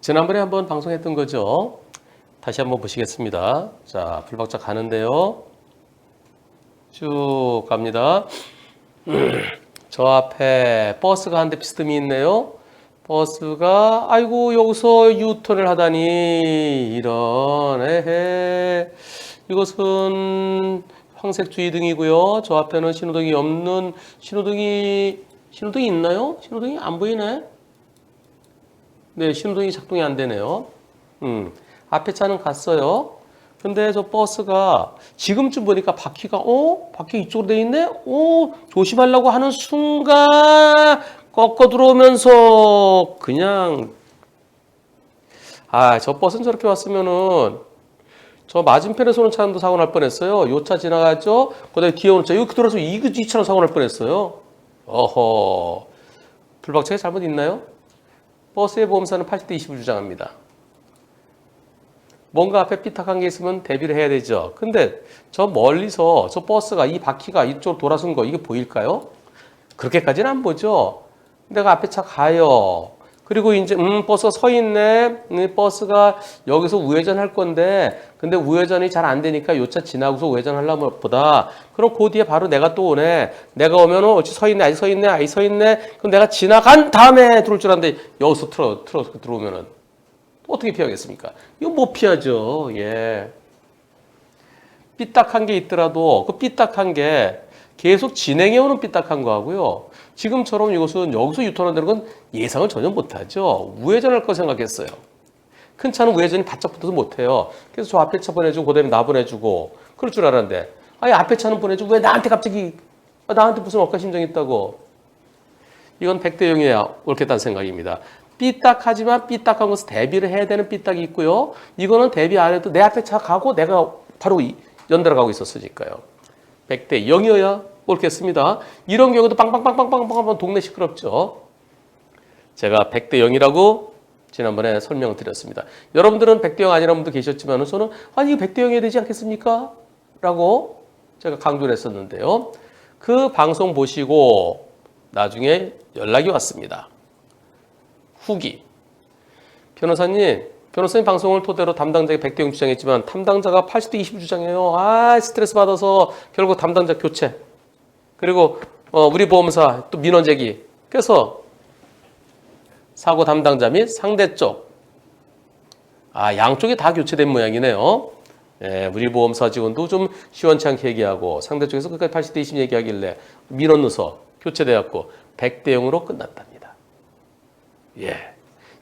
지난번에 한번 방송했던 거죠. 다시 한번 보시겠습니다. 자, 불박자 가는데요. 쭉 갑니다. 저 앞에 버스가 한 대 비스듬히 있네요. 버스가 아이고 여기서 유턴을 하다니 이런 에헤 이것은 황색 주의등이고요. 저 앞에는 신호등이 없는 신호등이 신호등이 있나요? 신호등이 안 보이네. 네, 신호등이 작동이 안 되네요. 음, 앞에 차는 갔어요. 근데 저 버스가 지금쯤 보니까 바퀴가 어? 바퀴 이쪽으로 돼 있네? 어? 조심하려고 하는 순간 꺾어 들어오면서 그냥 아, 저 버스는 저렇게 왔으면은 저 맞은편에서 오는 차도 사고 날 뻔했어요. 요 차 지나갔죠? 그다음에 뒤에 오는 차 이렇게 돌아서 이, 이 차로 사고 날 뻔했어요. 어허. 불박차가 잘못 있나요? 버스의 보험사는 80대 20을 주장합니다. 뭔가 앞에 삐딱한 게 있으면 대비를 해야 되죠. 근데 저 멀리서 저 버스가 이 바퀴가 이쪽으로 돌아선 거 이게 보일까요? 그렇게까지는 안 보죠. 내가 앞에 차 가요. 그리고 이제 음 버스가 서 있네. 음, 버스가 여기서 우회전할 건데 근데 우회전이 잘 안 되니까 요 차 지나고서 우회전하려면 보다 그럼 그 뒤에 바로 내가 또 오네. 내가 오면은 어찌 서 있네. 아직 서 있네. 아직 서 있네. 그럼 내가 지나간 다음에 들어올 줄 알았는데 여기서 틀어 틀어 들어오면은 어떻게 피하겠습니까? 이거 못 피하죠. 예. 삐딱한 게 있더라도 그 삐딱한 게 계속 진행해 오는 삐딱한 거하고요. 지금처럼 이것은 여기서 유턴한다는 건 예상을 전혀 못하죠. 우회전할 거 생각했어요. 큰 차는 우회전이 바짝 붙어서 못해요. 그래서 저 앞에 차 보내주고 그다음에 나 보내주고 그럴 줄 알았는데 아니 앞에 차는 보내주고 왜 나한테 갑자기 아, 나한테 무슨 억가심정이 있다고 이건 100대 0이야 옳겠다는 생각입니다. 삐딱하지만 삐딱한 것을 대비를 해야 되는 삐딱이 있고요. 이거는 대비 안 해도 내 앞에 차 가고 내가 바로 이- 연달아 가고 있었으니까요. 100대 0이어야 옳겠습니다. 이런 경우도 빵빵빵빵빵빵 하면 동네 시끄럽죠. 제가 100대 0이라고 지난번에 설명을 드렸습니다. 여러분들은 100대 0 아니라는 분도 계셨지만 저는 아니 이거 100대 0이어야 되지 않겠습니까? 라고 제가 강조를 했었는데요. 그 방송 보시고 나중에 연락이 왔습니다. 후기. 변호사님, 변호사님 방송을 토대로 담당자가 100대 0 주장했지만 담당자가 80대 20 주장해요. 아, 스트레스 받아서 결국 담당자 교체. 그리고 어, 우리 보험사 또 민원 제기. 그래서 사고 담당자 및 상대 쪽. 아, 양쪽이 다 교체된 모양이네요. 예, 우리 보험사 직원도 좀 시원치 않게 얘기하고 상대 쪽에서 끝까지 80대 20 얘기하길래 민원 넣어서 교체돼갖고 100대 0으로 끝났답니다. 예.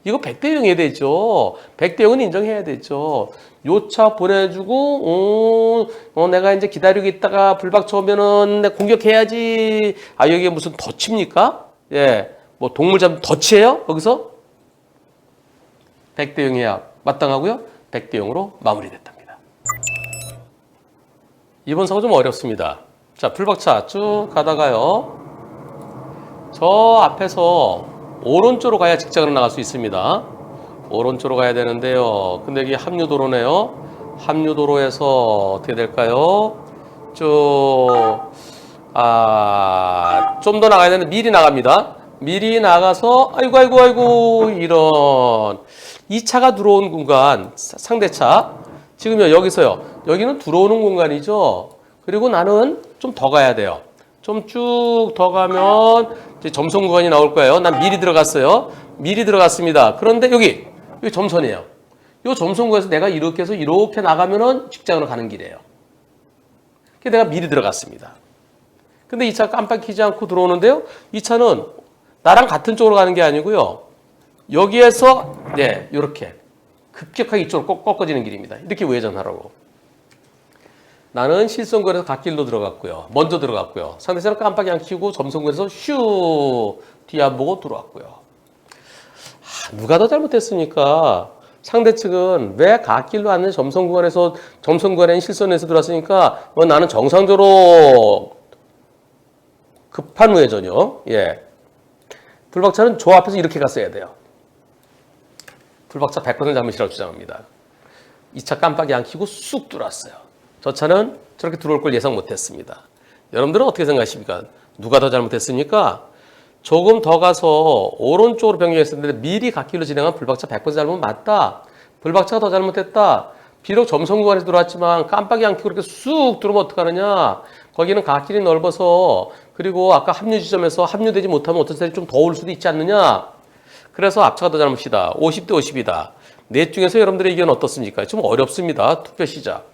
이거 100대 0이 되죠. 100대 0은 인정해야 되죠. 요차 보내주고, 어, 어, 내가 이제 기다리고 있다가 불박차 오면은 내 공격해야지. 아, 여기에 무슨 덫입니까? 예. 뭐 동물 잡는 덫이에요? 여기서? 100대 0이야. 마땅하고요. 100대 0으로 마무리됐답니다. 이번 사고 좀 어렵습니다. 자, 불박차 쭉 가다가요. 저 앞에서 오른쪽으로 가야 직장으로 나갈 수 있습니다. 오른쪽으로 가야 되는데요. 근데 여기 합류도로네요. 합류도로에서 어떻게 될까요? 쭉, 아, 좀 더 나가야 되는데 미리 나갑니다. 미리 나가서, 아이고, 아이고, 아이고, 이런. 이 차가 들어온 공간, 사- 상대차. 지금요, 여기서요. 여기는 들어오는 공간이죠. 그리고 나는 좀 더 가야 돼요. 좀 쭉 더 가면 이제 점선 구간이 나올 거예요. 난 미리 들어갔어요. 미리 들어갔습니다. 그런데 여기, 여기 점선이에요. 이 점선 구간에서 내가 이렇게 해서 이렇게 나가면은 직장으로 가는 길이에요. 그래서 내가 미리 들어갔습니다. 근데 이 차 깜빡 키지 않고 들어오는데요. 이 차는 나랑 같은 쪽으로 가는 게 아니고요. 여기에서 네, 이렇게 급격하게 이쪽으로 꺾- 꺾어지는 길입니다. 이렇게 우회전하라고. 나는 실선거에서 갓길로 들어갔고요. 먼저 들어갔고요. 상대차는 깜빡이 안 켜고 점선거에서 슈 뒤안 보고 들어왔고요. 아, 누가 더 잘못했습니까? 상대 측은 왜 갓길로 왔는 점선 구간에서 점선 구간에 실선에서 들어왔으니까 어, 나는 정상적으로 급한 우회전이요. 예. 불박차는 저 앞에서 이렇게 갔어야 돼요. 불박차 100% 잘못이라고 주장합니다. 이 차 깜빡이 안 켜고 쑥 들어왔어요. 저 차는 저렇게 들어올 걸 예상 못 했습니다. 여러분들은 어떻게 생각하십니까? 누가 더 잘못했습니까? 조금 더 가서 오른쪽으로 변경했었는데 미리 갓길로 진행한 불박차 100% 잘못 맞다. 불박차가 더 잘못했다. 비록 점선 구간에서 들어왔지만 깜빡이 안 켜고 그렇게 쑥 들어오면 어떡하느냐. 거기는 갓길이 넓어서 그리고 아까 합류 지점에서 합류되지 못하면 어떤 사람이 좀더올 수도 있지 않느냐. 그래서 앞차가 더 잘못이다. 50대 50이다. 넷 중에서 여러분들의 의견 어떻습니까? 좀 어렵습니다. 투표 시작.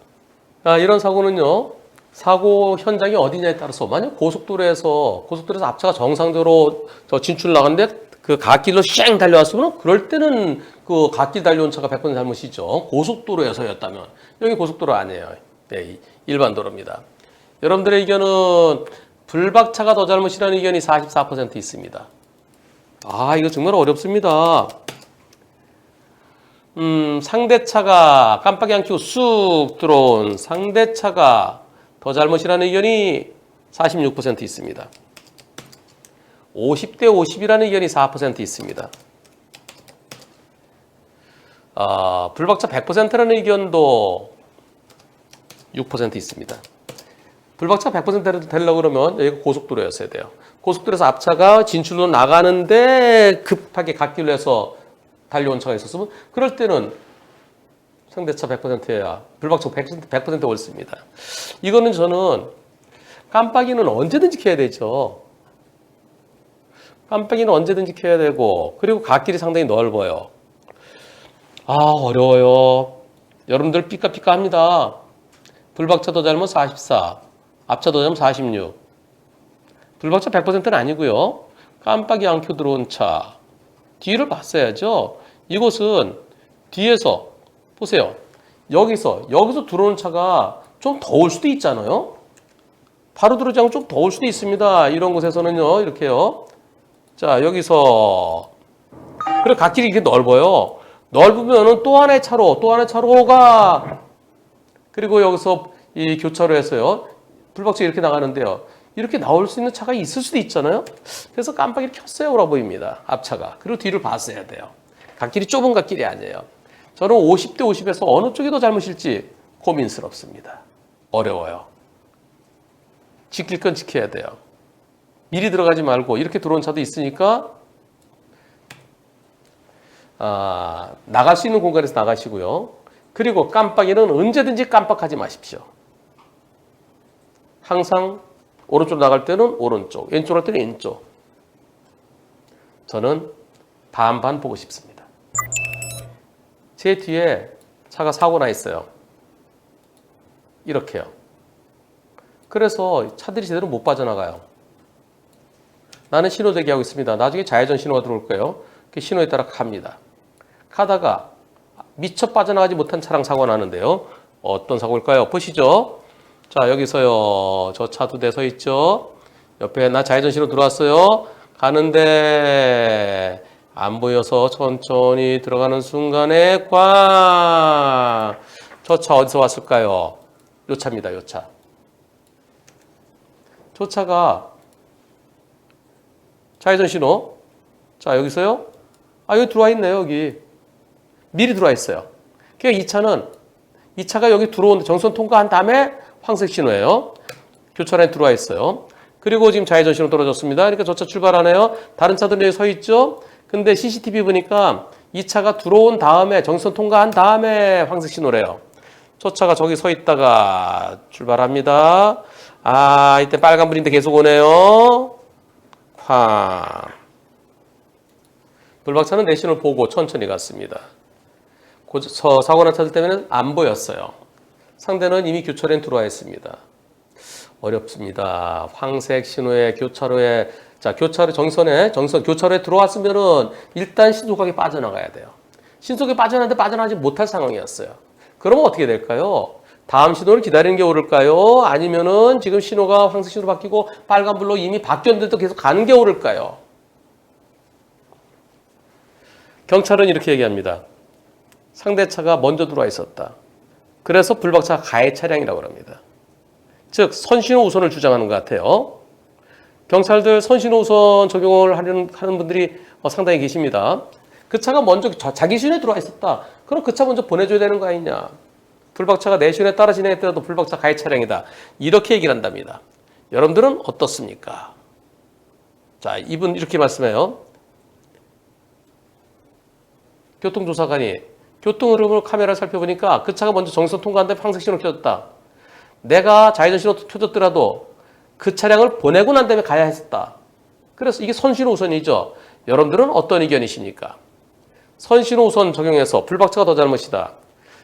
아, 이런 사고는요. 사고 현장이 어디냐에 따라서 만약 고속도로에서 고속도로에서 앞차가 정상적으로 저 진출 나갔는데 그 갓길로 쌩 달려왔으면 그럴 때는 그 갓길 달려온 차가 100% 잘못이죠. 고속도로에서였다면 여기 고속도로 아니에요. 네, 일반 도로입니다. 여러분들의 의견은 불박차가 더 잘못이라는 의견이 44% 있습니다. 아, 이거 정말 어렵습니다. 음, 상대차가 깜빡이 안 켜고 쑥 들어온 상대차가 더 잘못이라는 의견이 46% 있습니다. 50대 50이라는 의견이 4% 있습니다. 아, 불박차 100%라는 의견도 6% 있습니다. 불박차 100% 되려고 그러면 여기가 고속도로였어야 돼요. 고속도로에서 앞차가 진출로 나가는데 급하게 갓길로 해서 달려온 차가 있었으면 그럴 때는 상대차 100%여야 불박차 100%, 100% 옳습니다. 이거는 저는 깜빡이는 언제든지 켜야 되죠. 깜빡이는 언제든지 켜야 되고 그리고 갓길이 상당히 넓어요. 아 어려워요. 여러분들 삐까삐까합니다. 불박차 도 잘못 44, 앞차 도 잘못 46. 불박차 100%는 아니고요. 깜빡이 안 켜 들어온 차 뒤를 봤어야죠. 이곳은 뒤에서 보세요. 여기서 여기서 들어오는 차가 좀 더울 수도 있잖아요. 바로 들어오지 않고 좀 더울 수도 있습니다. 이런 곳에서는요. 이렇게요. 자 여기서 그리고 갓길이 이렇게 넓어요. 넓으면은 또 하나의 차로 또 하나의 차로가 그리고 여기서 이 교차로 에서요. 불박차 이렇게 나가는데요. 이렇게 나올 수 있는 차가 있을 수도 있잖아요. 그래서 깜빡이를 켰어야 오라 보입니다. 앞차가. 그리고 뒤를 봤어야 돼요. 갓길이 좁은 갓길이 아니에요. 저는 50대 50에서 어느 쪽이 더 잘못일지 고민스럽습니다. 어려워요. 지킬 건 지켜야 돼요. 미리 들어가지 말고 이렇게 들어온 차도 있으니까 아, 나갈 수 있는 공간에서 나가시고요. 그리고 깜빡이는 언제든지 깜빡하지 마십시오. 항상 오른쪽 나갈 때는 오른쪽, 왼쪽 할 때는 왼쪽. 저는 반반 보고 싶습니다. 제 뒤에 차가 사고 나 있어요. 이렇게요. 그래서 차들이 제대로 못 빠져나가요. 나는 신호 대기하고 있습니다. 나중에 좌회전 신호가 들어올 거예요. 그 신호에 따라 갑니다. 가다가 미처 빠져나가지 못한 차량 사고 나는데요. 어떤 사고일까요? 보시죠. 자, 여기서요. 저 차 두 대 서 있죠. 옆에 나 좌회전 신호 들어왔어요. 가는데 안 보여서 천천히 들어가는 순간에 꽝! 저 차 어디서 왔을까요? 요 차입니다. 요 차. 저 차가 좌회전 신호. 자, 여기서요. 아, 여기 들어와 있네요, 여기. 미리 들어와 있어요. 그러니까 이 차는 이 차가 여기 들어오는데 정선 통과한 다음에 황색 신호예요. 교차로에 들어와 있어요. 그리고 지금 좌회전 신호 떨어졌습니다. 그러니까 저 차 출발하네요. 다른 차들은 여기 서 있죠. 근데 CCTV 보니까 이 차가 들어온 다음에 정선 통과한 다음에 황색 신호래요. 저 차가 저기 서 있다가 출발합니다. 아, 이때 빨간불인데 계속 오네요. 쾅. 불박차는 내신을 보고 천천히 갔습니다. 고- 서- 사고 난 차들 때문에 안 보였어요. 상대는 이미 교차로에 들어와 있습니다. 어렵습니다. 황색 신호에 교차로에 자 교차로 정선에 정선 교차로에 들어왔으면은 일단 신속하게 빠져나가야 돼요. 신속하게 빠져나는데 빠져나가지 못할 상황이었어요. 그러면 어떻게 될까요? 다음 신호를 기다리는 게 옳을까요? 아니면은 지금 신호가 황색 신호로 바뀌고 빨간불로 이미 바뀌었는데도 계속 가는 게 옳을까요? 경찰은 이렇게 얘기합니다. 상대차가 먼저 들어와 있었다. 그래서 불박차 가해 차량이라고 합니다. 즉 선신호 우선을 주장하는 것 같아요. 경찰들 선신호 우선 적용을 하는, 하는 분들이 어, 상당히 계십니다. 그 차가 먼저 자- 자기 신호에 들어와 있었다. 그럼 그 차 먼저 보내줘야 되는 거 아니냐. 불박차가 내 신호에 따라 진행했더라도 불박차 가해 차량이다. 이렇게 얘기를 한답니다. 여러분들은 어떻습니까? 자, 이분 이렇게 말씀해요. 교통조사관이 교통 흐름을 카메라 살펴보니까 그 차가 먼저 정선 통과한 다음에 황색 신호 켜졌다. 내가 좌회전 신호 켜졌더라도 그 차량을 보내고 난 다음에 가야 했었다. 그래서 이게 선신호 우선이죠. 여러분들은 어떤 의견이십니까? 선신호 우선 적용해서 불박차가 더 잘못이다.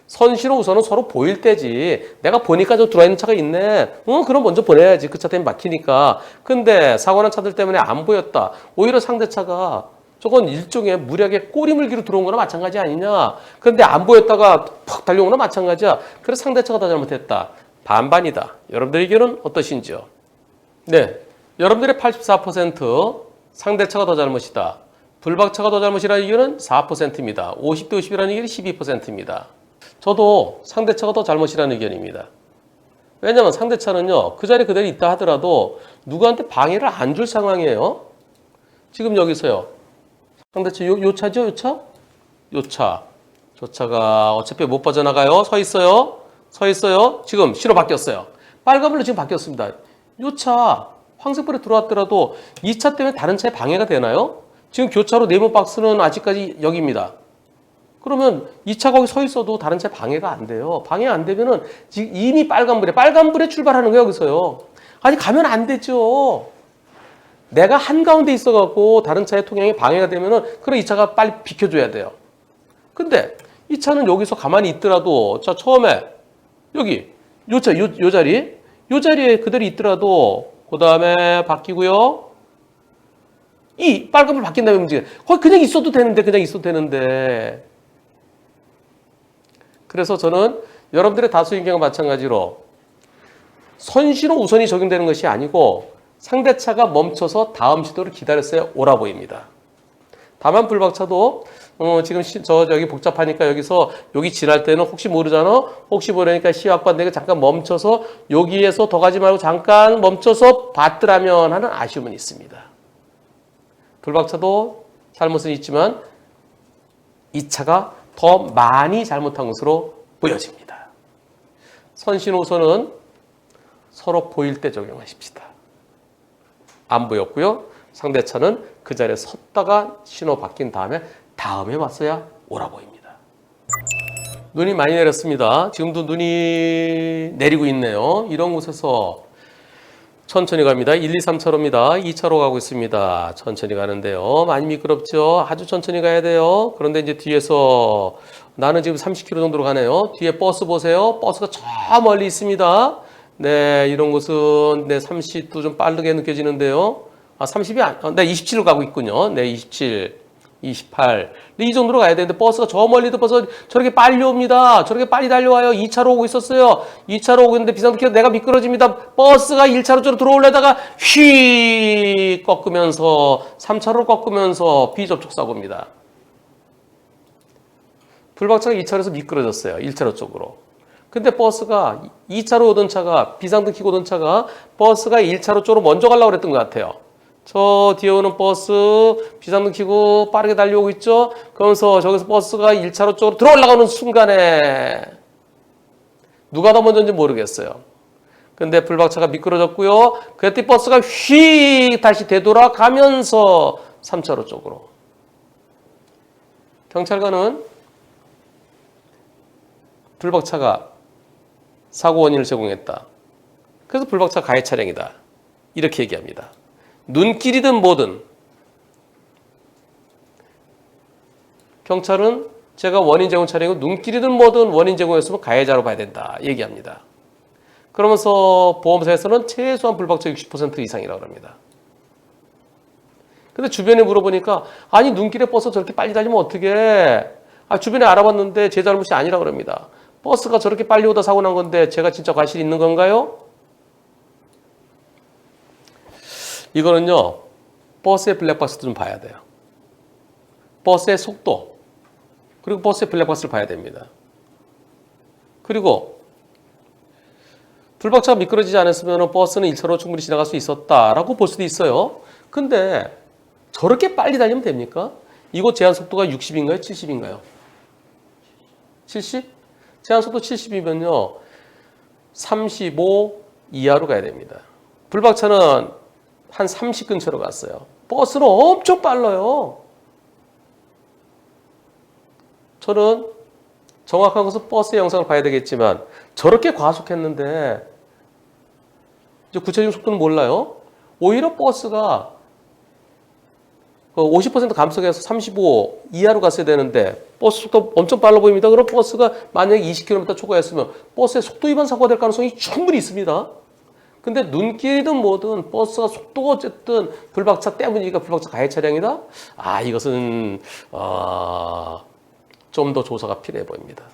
선신호 우선은 서로 보일 때지. 내가 보니까 저 들어와 있는 차가 있네. 어, 그럼 먼저 보내야지. 그 차 때문에 막히니까. 근데 사고 난 차들 때문에 안 보였다. 오히려 상대 차가 저건 일종의 무리하게 꼬리 물기로 들어온 거나 마찬가지 아니냐. 그런데 안 보였다가 팍 달려온 거나 마찬가지야. 그래서 상대차가 더 잘못했다. 반반이다. 여러분들 의견은 어떠신지요? 네. 여러분들의 84% 상대차가 더 잘못이다. 불박차가 더 잘못이라는 의견은 4%입니다. 50대 50이라는 의견이 12%입니다. 저도 상대차가 더 잘못이라는 의견입니다. 왜냐하면 상대차는요, 그 자리에 그대로 있다 하더라도 누구한테 방해를 안 줄 상황이에요. 지금 여기서요. 상대차 요, 요 차죠? 요 차? 요 차. 저 차가 어차피 못 빠져나가요. 서 있어요. 서 있어요. 지금 신호 바뀌었어요. 빨간불로 지금 바뀌었습니다. 요차 황색불에 들어왔더라도 이 차 때문에 다른 차에 방해가 되나요? 지금 교차로 네모 박스는 아직까지 여기입니다. 그러면 이차 거기 서 있어도 다른 차 방해가 안 돼요. 방해 안 되면은 지금 이미 빨간불에 빨간불에 출발하는 거예요 여기서요. 아니 가면 안 되죠. 내가 한가운데 있어 갖고 다른 차의 통행이 방해가 되면은 그럼 이 차가 빨리 비켜 줘야 돼요. 근데 이 차는 여기서 가만히 있더라도 자 처음에 여기 요 차, 요, 요 자리 요 자리에 그대로 있더라도 그 다음에 바뀌고요. 이 빨간불 바뀐 다음에 움직여. 거기 그냥 있어도 되는데 그냥 있어도 되는데 그래서 저는 여러분들의 다수 의견과 마찬가지로 선신호 우선이 적용되는 것이 아니고 상대차가 멈춰서 다음 시도를 기다렸어야 오라 보입니다. 다만 불박차도 어, 지금 시, 저 여기 복잡하니까 여기서 여기 지날 때는 혹시 모르잖아. 혹시 모르니까 시각관대가 잠깐 멈춰서 여기에서 더 가지 말고 잠깐 멈춰서 봤더라면 하는 아쉬움은 있습니다. 불박차도 잘못은 있지만 이 차가 더 많이 잘못한 것으로 보여집니다. 선신호선은 서로 보일 때 적용하십시다. 안 보였고요. 상대차는 그 자리에 섰다가 신호 바뀐 다음에 다음에 왔어야 오라 보입니다. 눈이 많이 내렸습니다. 지금도 눈이 내리고 있네요. 이런 곳에서 천천히 갑니다. 1, 2, 3차로입니다. 2차로 가고 있습니다. 천천히 가는데요. 많이 미끄럽죠? 아주 천천히 가야 돼요. 그런데 이제 뒤에서 나는 지금 30km 정도로 가네요. 뒤에 버스 보세요. 버스가 저 멀리 있습니다. 네, 이런 곳은 네, 30도 좀 빠르게 느껴지는데요. 아, 30이 안, 어, 네, 27로 가고 있군요. 네, 27. 28. 근데 이 정도로 가야 되는데 버스가 저 멀리도 버스 저렇게 빨리 옵니다. 저렇게 빨리 달려와요. 2차로 오고 있었어요. 2차로 오고 있는데 비상등키가 내가 미끄러집니다. 버스가 1차로 쪽으로 들어오려다가 휘 꺾으면서 3차로 꺾으면서 비접촉 사고입니다. 불박차가 2차로에서 미끄러졌어요. 1차로 쪽으로. 근데 버스가 2차로 오던 차가 비상등 켜고 오던 차가 버스가 1차로 쪽으로 먼저 가려고 그랬던 것 같아요. 저 뒤에 오는 버스 비상등 켜고 빠르게 달려오고 있죠. 그러면서 저기서 버스가 1차로 쪽으로 들어 올라가는 순간에 누가 더 먼저인지 모르겠어요. 근데 불박차가 미끄러졌고요. 그랬더니 버스가 휙 다시 되돌아가면서 3차로 쪽으로. 경찰관은 불박차가 사고 원인을 제공했다. 그래서 불박차 가해 차량이다. 이렇게 얘기합니다. 눈길이든 뭐든 경찰은 제가 원인 제공 차량이고 눈길이든 뭐든 원인 제공했으면 가해자로 봐야 된다 얘기합니다. 그러면서 보험사에서는 최소한 불박차 60% 이상이라고 합니다. 근데 주변에 물어보니까 아니 눈길에 버스 저렇게 빨리 달리면 어떻게? 아 주변에 알아봤는데 제 잘못이 아니라고 합니다. 버스가 저렇게 빨리 오다 사고 난 건데 제가 진짜 과실이 있는 건가요? 이거는요, 버스의 블랙박스도 좀 봐야 돼요. 버스의 속도, 그리고 버스의 블랙박스를 봐야 됩니다. 그리고 불박차가 미끄러지지 않았으면 버스는 1차로 충분히 지나갈 수 있었다라고 볼 수도 있어요. 근데 저렇게 빨리 달리면 됩니까? 이곳 제한 속도가 60인가요? 70인가요? 70? 제한 속도 70이면요. 35 이하로 가야 됩니다. 불박차는 한 30 근처로 갔어요. 버스는 엄청 빨라요. 저는 정확한 것은 버스 영상을 봐야 되겠지만 저렇게 과속했는데 구체적인 속도는 몰라요. 오히려 버스가 50% 감속해서 35 이하로 갔어야 되는데 버스 속도 엄청 빨라 보입니다. 그럼 버스가 만약에 20km 초과했으면 버스의 속도 위반 사고가 될 가능성이 충분히 있습니다. 근데 눈길이든 뭐든 버스가 속도가 어쨌든 불박차 때문이니까 불박차 가해 차량이다? 아 이것은 어, 좀 더 조사가 필요해 보입니다.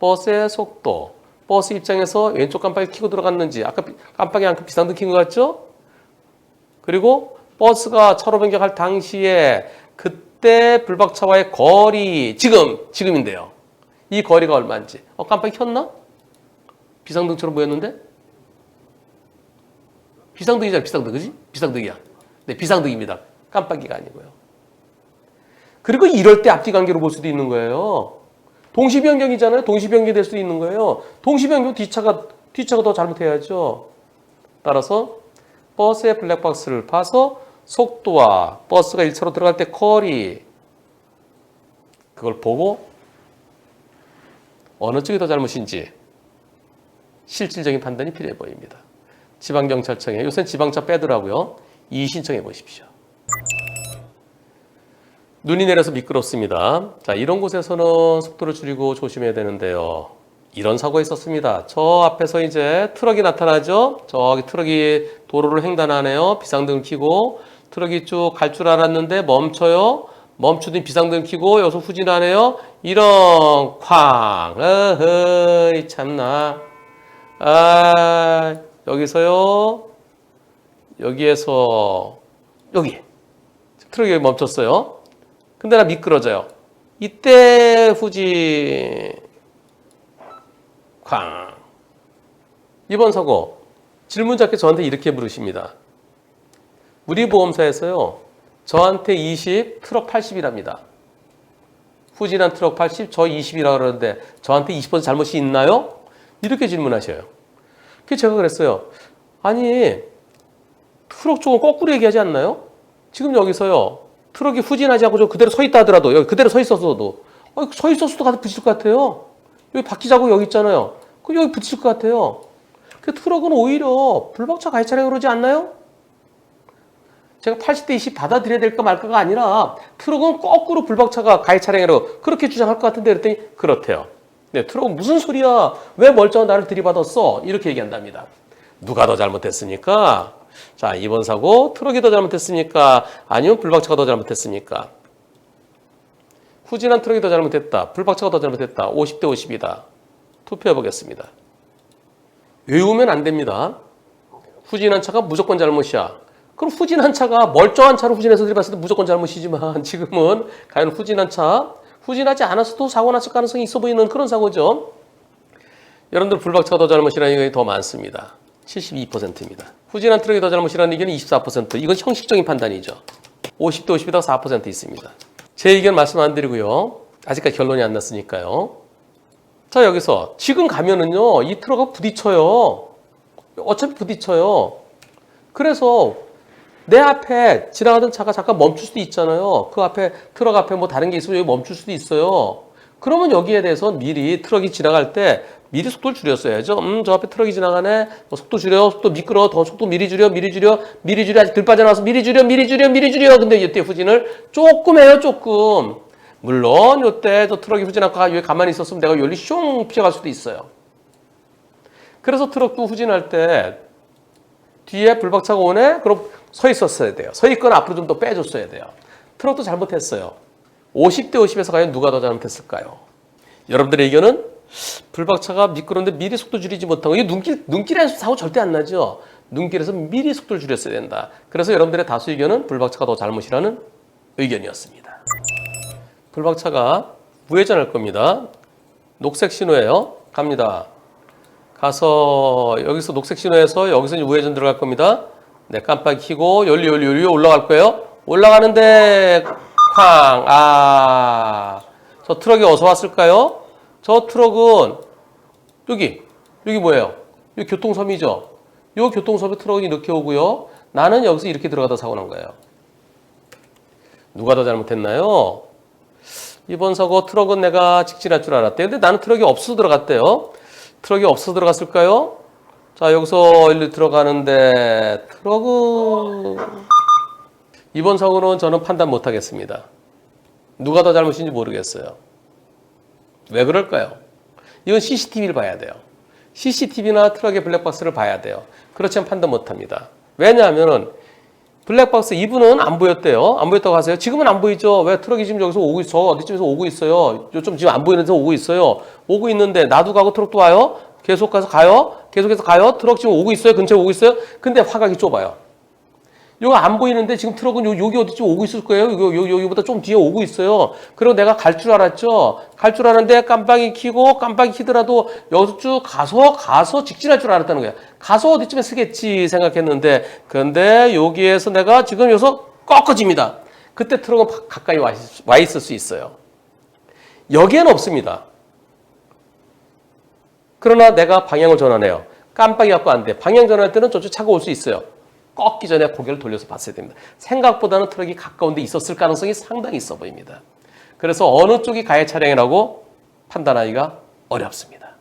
버스의 속도, 버스 입장에서 왼쪽 깜빡이 켜고 들어갔는지 아까 비- 깜빡이 안켜 비상등 켜것 같죠? 그리고 버스가 차로 변경할 당시에 그때 불박차와의 거리 지금 지금인데요. 이 거리가 얼마인지. 어 깜빡이 켰나? 비상등처럼 보였는데? 비상등이잖아, 비상등, 그지? 비상등이야. 네, 비상등입니다. 깜빡이가 아니고요. 그리고 이럴 때 앞뒤 관계로 볼 수도 있는 거예요. 동시 변경이잖아요. 동시 변경이 될 수도 있는 거예요. 동시 변경 뒤차가 뒤차가 더 잘못해야죠. 따라서 버스의 블랙박스를 봐서 속도와 버스가 1차로 들어갈 때 거리 그걸 보고 어느 쪽이 더 잘못인지 실질적인 판단이 필요해 보입니다. 지방경찰청에 요새 지방차 빼더라고요. 이의 신청해 보십시오. 눈이 내려서 미끄럽습니다. 자, 이런 곳에서는 속도를 줄이고 조심해야 되는데요. 이런 사고가 있었습니다. 저 앞에서 이제 트럭이 나타나죠? 저기 트럭이 도로를 횡단하네요. 비상등 켜고 트럭이 쭉 갈 줄 알았는데 멈춰요. 멈추더니 비상등 켜고 여기서 후진하네요. 이런 쾅. 어허이 참나. 아, 여기서요. 여기에서 여기 트럭이 멈췄어요. 근데 나 미끄러져요. 이때 후진 쾅. 이번 사고 질문 작게 저한테 이렇게 물으십니다. 우리 보험사에서요. 저한테 20, 트럭 80이랍니다. 후진한 트럭 80, 저 20이라고 그러는데 저한테 20% 잘못이 있나요? 이렇게 질문하셔요. 그래서 제가 그랬어요. 아니 트럭 쪽은 거꾸로 얘기하지 않나요? 지금 여기서요. 트럭이 후진하지 않고 저 그대로 서 있다 하더라도 여기 그대로 서 있었어도 어, 서 있었어도 가서 부딪힐 것 같아요. 여기 바퀴 자국 여기 있잖아요. 그 여기 부딪힐 것 같아요. 그 트럭은 오히려 불박차 가해 차량으로 그러지 않나요? 제가 80대 20 받아들여야 될까 말까가 아니라 트럭은 거꾸로 불박차가 가해 차량으로 그렇게 주장할 것 같은데 그랬더니 그렇대요. 네, 트럭은 무슨 소리야? 왜 멀쩡한 나를 들이받았어? 이렇게 얘기한답니다. 누가 더 잘못했습니까? 자, 이번 사고 트럭이 더 잘못했습니까? 아니면 불박차가 더 잘못했습니까? 후진한 트럭이 더 잘못했다. 불박차가 더 잘못했다. 50대 50이다. 투표해 보겠습니다. 외우면 안 됩니다. 후진한 차가 무조건 잘못이야. 그럼 후진한 차가 멀쩡한 차로 후진해서 들이봤을 때 무조건 잘못이지만 지금은 과연 후진한 차, 후진하지 않았어도 사고 났을 가능성이 있어 보이는 그런 사고죠. 여러분들 불박차가 더 잘못이라는 의견이 더 많습니다. 72%입니다. 후진한 트럭이 더 잘못이라는 의견이 24%. 이건 형식적인 판단이죠. 50대 50이다 4% 있습니다. 제 의견 말씀 안 드리고요. 아직까지 결론이 안 났으니까요. 자 여기서 지금 가면은요 이 트럭가 부딪혀요. 어차피 부딪혀요. 그래서 내 앞에 지나가던 차가 잠깐 멈출 수도 있잖아요. 그 앞에 트럭 앞에 뭐 다른 게 있으면 여기 멈출 수도 있어요. 그러면 여기에 대해서 미리 트럭이 지나갈 때 미리 속도를 줄였어야죠. 음, 저 앞에 트럭이 지나가네. 뭐 속도 줄여, 속도 미끄러, 더 속도 미리 줄여, 미리 줄여, 미리 줄여, 아직 들 빠져나와서 미리 줄여, 미리 줄여, 미리 줄여. 근데 이때 후진을 조금 해요, 조금. 물론 이때 저 트럭이 후진하고 여기 가만히 있었으면 내가 여기 슝 피해갈 수도 있어요. 그래서 트럭도 후진할 때 뒤에 불박차가 오네? 그럼 서 있었어야 돼요. 서 있거나 앞으로 좀 더 빼줬어야 돼요. 트럭도 잘못했어요. 50대 50에서 과연 누가 더 잘못했을까요? 여러분들의 의견은 불박차가 미끄러운데 미리 속도 줄이지 못하고 이 눈길 눈길에서 사고 절대 안 나죠. 눈길에서 미리 속도를 줄였어야 된다. 그래서 여러분들의 다수 의견은 불박차가 더 잘못이라는 의견이었습니다. 불박차가 우회전할 겁니다. 녹색 신호예요. 갑니다. 가서 여기서 녹색 신호에서 여기서 우회전 들어갈 겁니다. 네, 깜빡이 켜고 열리 열리 열리 올라갈 거예요. 올라가는데 쾅! 아, 저 트럭이 어디서 왔을까요? 저 트럭은 여기 여기 뭐예요? 여기 교통섬이죠. 요 교통섬에 트럭이 이렇게 오고요. 나는 여기서 이렇게 들어가다 사고 난 거예요. 누가 더 잘못했나요? 이번 사고 트럭은 내가 직진할 줄 알았대. 근데 나는 트럭이 없어서 들어갔대요. 트럭이 없어서 들어갔을까요? 자, 여기서 일로 들어가는데 트럭은 이번 사고는 저는 판단 못 하겠습니다. 누가 더 잘못인지 모르겠어요. 왜 그럴까요? 이건 CCTV를 봐야 돼요. CCTV나 트럭의 블랙박스를 봐야 돼요. 그렇지 않으면 판단 못 합니다. 왜냐하면은 블랙박스 이분은 안 보였대요. 안 보였다고 하세요. 지금은 안 보이죠. 왜 트럭이 지금 여기서 오고 있어? 어디쯤에서 오고 있어요. 요좀 지금 안 보이는데 오고 있어요. 오고 있는데 나도 가고 트럭도 와요. 계속 가서 가요. 계속해서 가요. 트럭 지금 오고 있어요. 근처에 오고 있어요. 근데 화각이 좁아요. 이거 안 보이는데 지금 트럭은 요, 여기 어디쯤 오고 있을 거예요. 여기, 여기, 여기보다 좀 뒤에 오고 있어요. 그리고 내가 갈 줄 알았죠. 갈 줄 알았는데 깜빡이 켜고 깜빡이 켜더라도 여기서 쭉 가서 가서 직진할 줄 알았다는 거야. 가서 어디쯤에 쓰겠지 생각했는데 근데 여기에서 내가 지금 여기서 꺾어집니다. 그때 트럭은 바- 가까이 와 있을 수 있어요. 여기에는 없습니다. 그러나 내가 방향을 전환해요. 깜빡이 갖고 안 돼. 방향 전환할 때는 저쪽 차가 올 수 있어요. 꺾기 전에 고개를 돌려서 봤어야 됩니다. 생각보다는 트럭이 가까운 데 있었을 가능성이 상당히 있어 보입니다. 그래서 어느 쪽이 가해 차량이라고 판단하기가 어렵습니다.